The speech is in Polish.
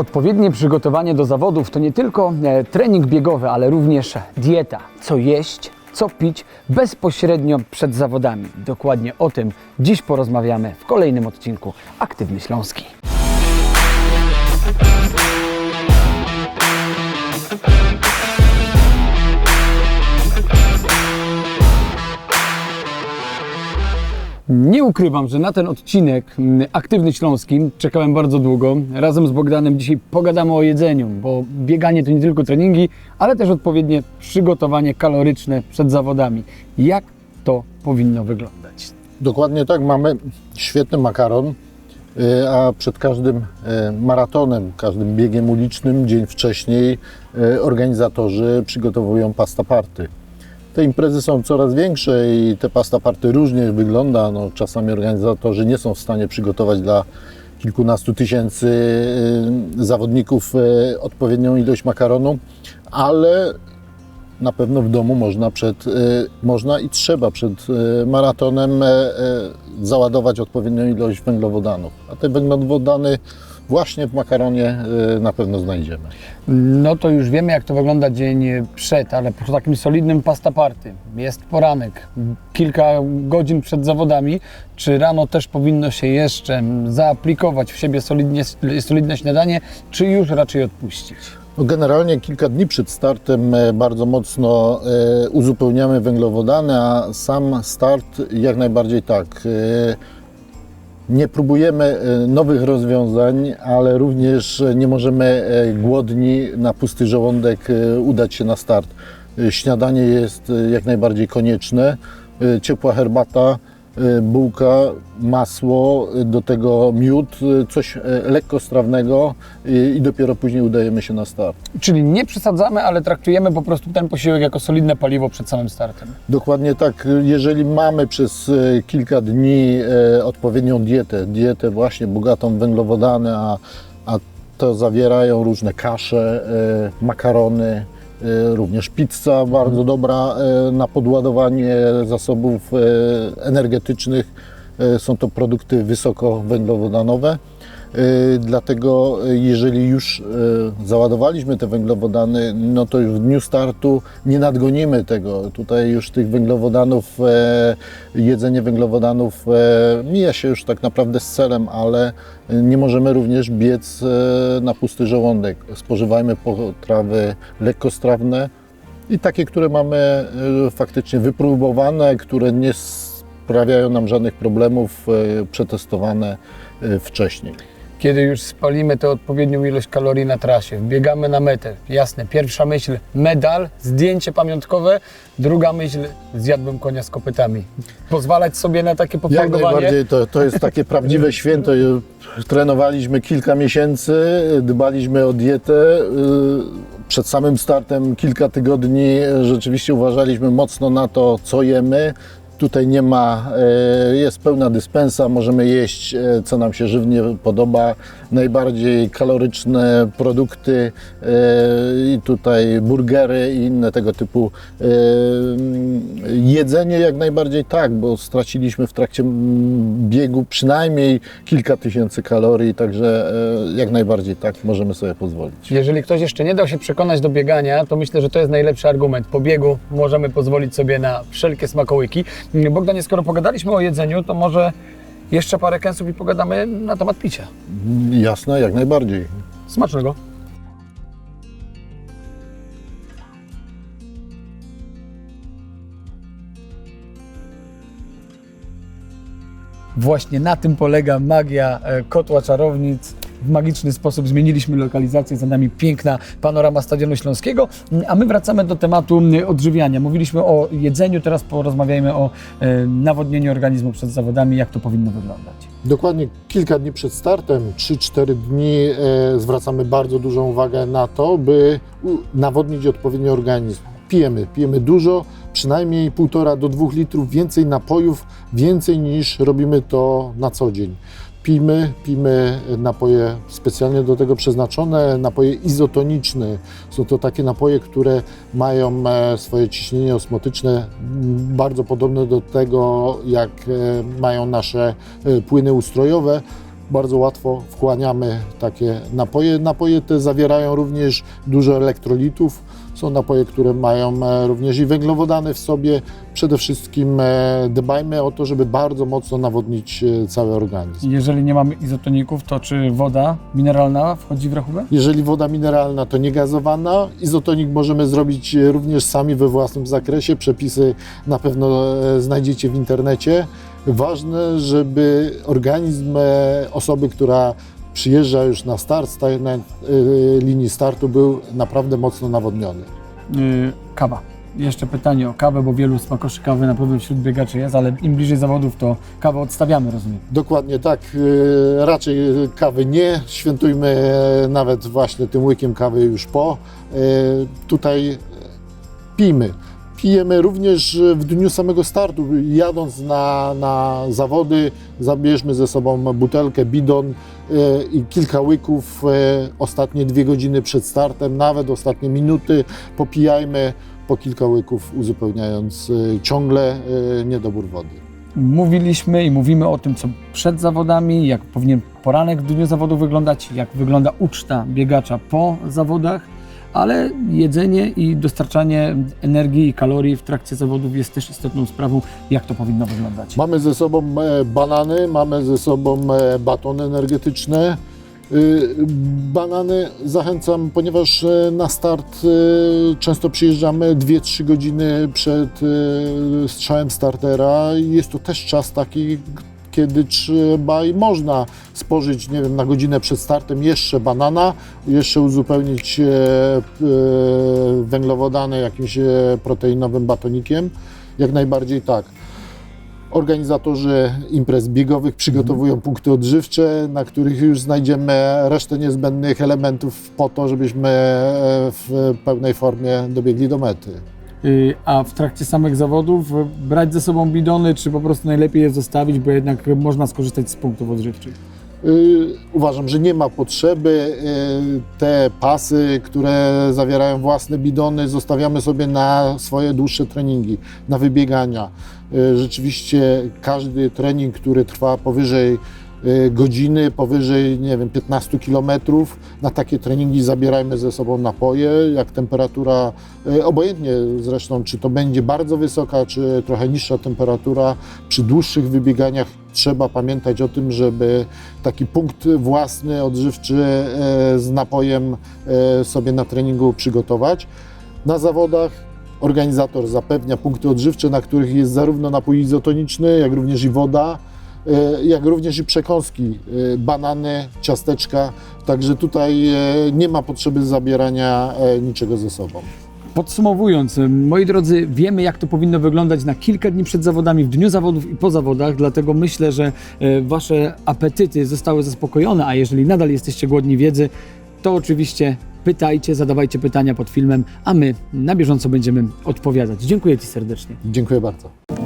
Odpowiednie przygotowanie do zawodów to nie tylko e, trening biegowy, ale również dieta. Co jeść, co pić bezpośrednio przed zawodami. Dokładnie o tym dziś porozmawiamy w kolejnym odcinku Aktywny Śląski. Nie ukrywam, że na ten odcinek mm, Aktywny Śląski czekałem bardzo długo. Razem z Bogdanem dzisiaj pogadamy o jedzeniu, bo bieganie to nie tylko treningi, ale też odpowiednie przygotowanie kaloryczne przed zawodami. Jak to powinno wyglądać? Dokładnie tak, mamy świetny makaron, y, a przed każdym y, maratonem, każdym biegiem ulicznym, dzień wcześniej y, organizatorzy przygotowują pasta party. Te imprezy są coraz większe i te pasta party różnie wygląda. No, czasami organizatorzy nie są w stanie przygotować dla kilkunastu tysięcy y, zawodników y, odpowiednią ilość makaronu, ale na pewno w domu można, przed, y, można i trzeba przed maratonem załadować odpowiednią ilość węglowodanów. A te węglowodany właśnie w makaronie y, na pewno znajdziemy. No to już wiemy, jak to wygląda dzień przed, ale po takim solidnym pasta party. Jest poranek, kilka godzin przed zawodami. Czy rano też powinno się jeszcze zaaplikować w siebie solidnie, solidne śniadanie, czy już raczej odpuścić? No generalnie kilka dni przed startem e, bardzo mocno e, uzupełniamy węglowodany, a sam start jak najbardziej tak. E, Nie próbujemy e, nowych rozwiązań, ale również nie możemy e, głodni na pusty żołądek e, udać się na start. E, Śniadanie jest e, jak najbardziej konieczne. E, Ciepła herbata, e, bułka, masło, e, do tego miód, e, coś lekkostrawnego i dopiero później udajemy się na start. Czyli nie przesadzamy, ale traktujemy po prostu ten posiłek jako solidne paliwo przed samym startem. Dokładnie tak. Jeżeli mamy przez kilka dni odpowiednią dietę, dietę właśnie bogatą w węglowodany, a, a to zawierają różne kasze, makarony, również pizza bardzo dobra e, na podładowanie zasobów e, energetycznych. E, Są to produkty wysoko węglowodanowe. E, Dlatego e, jeżeli już e, załadowaliśmy te węglowodany, no to w dniu startu nie nadgonimy tego. Tutaj już tych węglowodanów, e, jedzenie węglowodanów e, mija się już tak naprawdę z celem, ale nie możemy również biec e, na pusty żołądek. Spożywajmy potrawy lekkostrawne i takie, które mamy e, faktycznie wypróbowane, które nie sprawiają nam żadnych problemów, e, przetestowane e, wcześniej. Kiedy już spalimy tę odpowiednią ilość kalorii na trasie, wbiegamy na metę. Jasne, pierwsza myśl medal, zdjęcie pamiątkowe, druga myśl zjadłem konia z kopytami. Pozwalać sobie na takie Jak popęgowanie. najbardziej to, to jest takie prawdziwe święto. Trenowaliśmy kilka miesięcy, dbaliśmy o dietę. y, Przed samym startem kilka tygodni rzeczywiście uważaliśmy mocno na to, co jemy. Tutaj nie ma, e, jest pełna dyspensa, możemy jeść, e, co nam się żywnie podoba. Najbardziej kaloryczne produkty e, i tutaj burgery i inne tego typu jedzenie jak najbardziej tak, bo straciliśmy w trakcie biegu przynajmniej kilka tysięcy kalorii, także jak najbardziej tak możemy sobie pozwolić. Jeżeli ktoś jeszcze nie dał się przekonać do biegania, to myślę, że to jest najlepszy argument. Po biegu możemy pozwolić sobie na wszelkie smakołyki. Bogdanie, skoro pogadaliśmy o jedzeniu, to może jeszcze parę kęsów i pogadamy na temat picia. Jasne, jak najbardziej. Smacznego. Właśnie na tym polega magia e, kotła czarownic. W magiczny sposób zmieniliśmy lokalizację, za nami piękna panorama Stadionu Śląskiego, a my wracamy do tematu mm, odżywiania. Mówiliśmy o jedzeniu, teraz porozmawiajmy o e, nawodnieniu organizmu przed zawodami, jak to powinno wyglądać. Dokładnie kilka dni przed startem, 3-4 dni, e, zwracamy bardzo dużą uwagę na to, by nawodnić odpowiednio organizm. Pijemy, pijemy dużo, przynajmniej 1,5 do 2 litrów więcej napojów, więcej niż robimy to na co dzień. Pijmy, pijmy napoje specjalnie do tego przeznaczone, napoje izotoniczne. Są to takie napoje, które mają e, swoje ciśnienie osmotyczne bardzo podobne do tego, jak e, mają nasze e, płyny ustrojowe. Bardzo łatwo wchłaniamy takie napoje. Napoje te zawierają również dużo elektrolitów. Są napoje, które mają e, również i węglowodany w sobie. Przede wszystkim e, dbajmy o to, żeby bardzo mocno nawodnić e, cały organizm. Jeżeli nie mamy izotoników, to czy woda mineralna wchodzi w rachubę? Jeżeli woda mineralna to niegazowana, izotonik możemy zrobić również sami we własnym zakresie. Przepisy na pewno znajdziecie w internecie. Ważne, żeby organizm e, osoby, która przyjeżdża już na start, staje na e, linii startu, był naprawdę mocno nawodniony. Yy, kawa. Jeszcze pytanie o kawę, bo wielu smakoszy kawy na pewno wśród biegaczy jest, ale im bliżej zawodów, to kawę odstawiamy, rozumiem. Dokładnie tak. e, Raczej kawy nie. Świętujmy e, nawet właśnie tym łykiem kawy już po. E, Tutaj pijmy. Pijemy również w dniu samego startu. Jadąc na, na zawody, zabierzmy ze sobą butelkę, bidon e, i kilka łyków. e, Ostatnie dwie godziny przed startem, nawet ostatnie minuty popijajmy po kilka łyków, uzupełniając e, ciągle e, niedobór wody. Mówiliśmy i mówimy o tym, co przed zawodami, jak powinien poranek w dniu zawodu wyglądać, jak wygląda uczta biegacza po zawodach, ale jedzenie i dostarczanie energii i kalorii w trakcie zawodów jest też istotną sprawą, jak to powinno wyglądać. Mamy ze sobą e, banany, mamy ze sobą e, batony energetyczne. Y, Banany zachęcam, ponieważ e, na start często przyjeżdżamy 2-3 godziny przed strzałem startera. Jest to też czas taki, kiedy trzeba i można spożyć, nie wiem, na godzinę przed startem jeszcze banana, jeszcze uzupełnić e, e, węglowodany jakimś e, proteinowym batonikiem. Jak najbardziej tak. Organizatorzy imprez biegowych przygotowują punkty odżywcze, na których już znajdziemy resztę niezbędnych elementów po to, żebyśmy w pełnej formie dobiegli do mety. Y, A w trakcie samych zawodów y, brać ze sobą bidony, czy po prostu najlepiej je zostawić, bo jednak można skorzystać z punktów odżywczych. Y, Uważam, że nie ma potrzeby. Y, Te pasy, które zawierają własne bidony, zostawiamy sobie na swoje dłuższe treningi, na wybiegania. Rzeczywiście każdy trening, który trwa powyżej godziny, powyżej, nie wiem, 15 kilometrów, na takie treningi zabierajmy ze sobą napoje. Jak temperatura, y, obojętnie zresztą, czy to będzie bardzo wysoka, czy trochę niższa temperatura, przy dłuższych wybieganiach trzeba pamiętać o tym, żeby taki punkt własny, odżywczy e, z napojem sobie na treningu przygotować. Na zawodach organizator zapewnia punkty odżywcze, na których jest zarówno napój izotoniczny, jak również i woda, jak również i przekąski, e, banany, ciasteczka. Także tutaj e, nie ma potrzeby zabierania e, niczego ze sobą. Podsumowując, moi drodzy, wiemy jak to powinno wyglądać na kilka dni przed zawodami, w dniu zawodów i po zawodach, dlatego myślę, że wasze apetyty zostały zaspokojone, a jeżeli nadal jesteście głodni wiedzy, to oczywiście pytajcie, zadawajcie pytania pod filmem, a my na bieżąco będziemy odpowiadać. Dziękuję Ci serdecznie. Dziękuję bardzo.